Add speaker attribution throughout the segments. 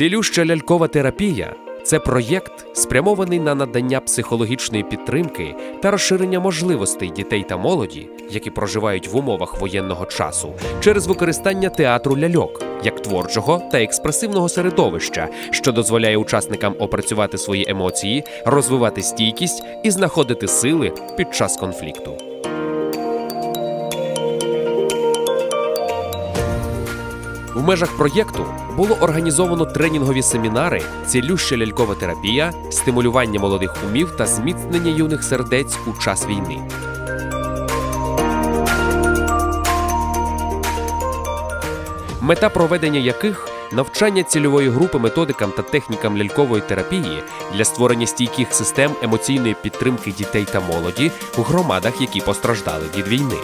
Speaker 1: Цілюща лялькова терапія це проєкт, спрямований на надання психологічної підтримки та розширення можливостей дітей та молоді, які проживають в умовах воєнного часу, через використання театру ляльок як творчого та експресивного середовища, що дозволяє учасникам опрацювати свої емоції, розвивати стійкість і знаходити сили під час конфлікту. В межах проєкту було організовано тренінгові семінари, цілюща лялькова терапія, стимулювання молодих умів та зміцнення юних сердець у час війни. Мета проведення яких навчання цільової групи методикам та технікам лялькової терапії для створення стійких систем емоційної підтримки дітей та молоді у громадах, які постраждали від війни.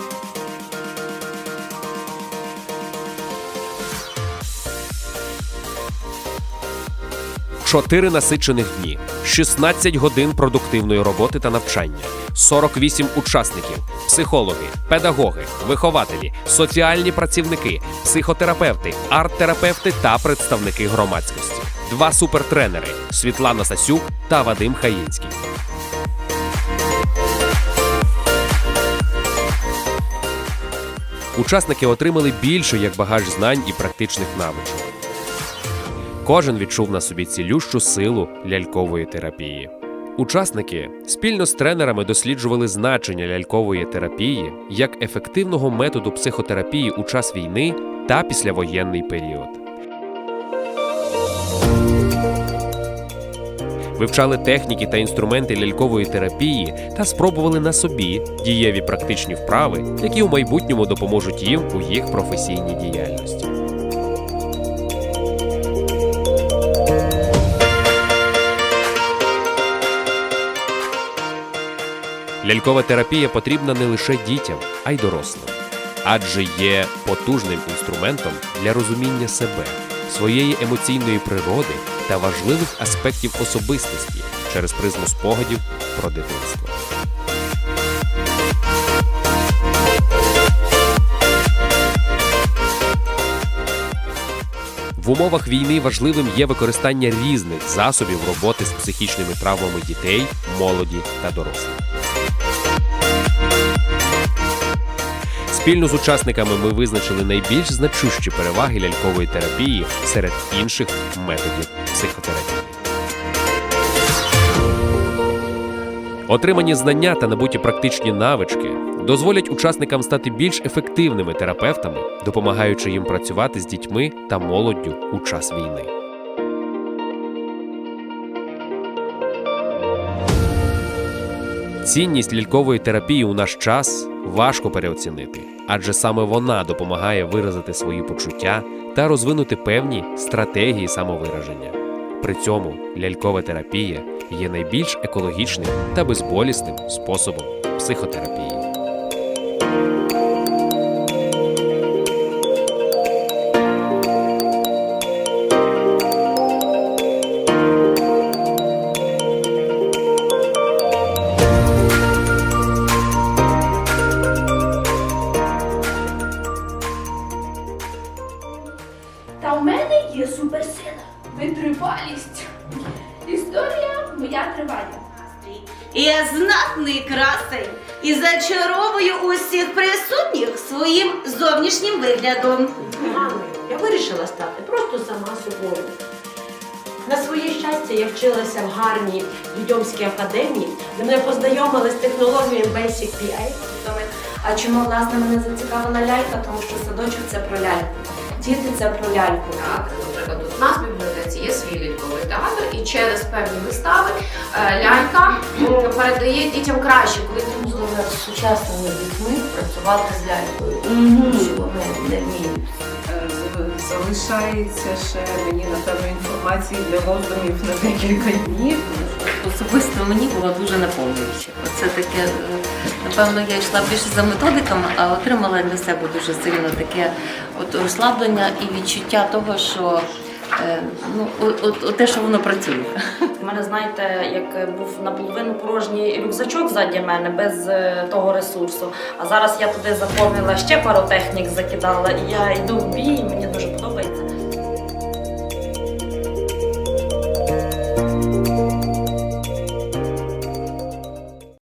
Speaker 1: Чотири насичених дні, 16 годин продуктивної роботи та навчання, 48 учасників, психологи, педагоги, вихователі, соціальні працівники, психотерапевти, арт-терапевти та представники громадськості. Два супертренери Світлана Сасюк та Вадим Хаїнський. Учасники отримали більше як багаж знань і практичних навичок. Кожен відчув на собі цілющу силу лялькової терапії. Учасники спільно з тренерами досліджували значення лялькової терапії як ефективного методу психотерапії у час війни та післявоєнний період. Вивчали техніки та інструменти лялькової терапії та спробували на собі дієві практичні вправи, які у майбутньому допоможуть їм у їх професійній діяльності. Лялькова терапія потрібна не лише дітям, а й дорослим, адже є потужним інструментом для розуміння себе, своєї емоційної природи та важливих аспектів особистості через призму спогадів про дитинство. В умовах війни важливим є використання різних засобів роботи з психічними травмами дітей, молоді та дорослих. Спільно з учасниками ми визначили найбільш значущі переваги лялькової терапії серед інших методів психотерапії. Отримані знання та набуті практичні навички дозволять учасникам стати більш ефективними терапевтами, допомагаючи їм працювати з дітьми та молоддю у час війни. Цінність лялькової терапії у наш час важко переоцінити, адже саме вона допомагає виразити свої почуття та розвинути певні стратегії самовираження. При цьому лялькова терапія є найбільш екологічним та безболісним способом психотерапії.
Speaker 2: Моя триває.
Speaker 3: Я знатний красень і зачаровую усіх присутніх своїм зовнішнім виглядом.
Speaker 4: Мамою я вирішила стати просто сама собою. На своє щастя, я вчилася в гарній Дудьомській академії, де мене познайомили з технологією Basic PA.
Speaker 5: А чому власне мене зацікавила лялька? Тому що садочок це про ляльку. Діти це про ляльку.
Speaker 6: Так, наприклад, у нас в бібліотеці є свій ляльковий театр, і через певні вистави е, лялька передає дітям краще, коли ти
Speaker 5: Можливо, з сучасними дітьми працювати з лялькою, що вони не вміють.
Speaker 7: Е, Залишається ще мені напевно інформації для роздумів на декілька днів.
Speaker 8: Особисто мені було дуже наповнююче. Оце таке, е, напевно, я йшла більше за методиками, а отримала для себе дуже сильно таке от розслаблення і відчуття того, що е, ну, от, от, те, що воно працює.
Speaker 9: У мене, знаєте, як був наполовину порожній рюкзачок ззаді мене без е, того ресурсу. А зараз я туди заповнила ще пару технік, закидала, і я йду в бій, мені дуже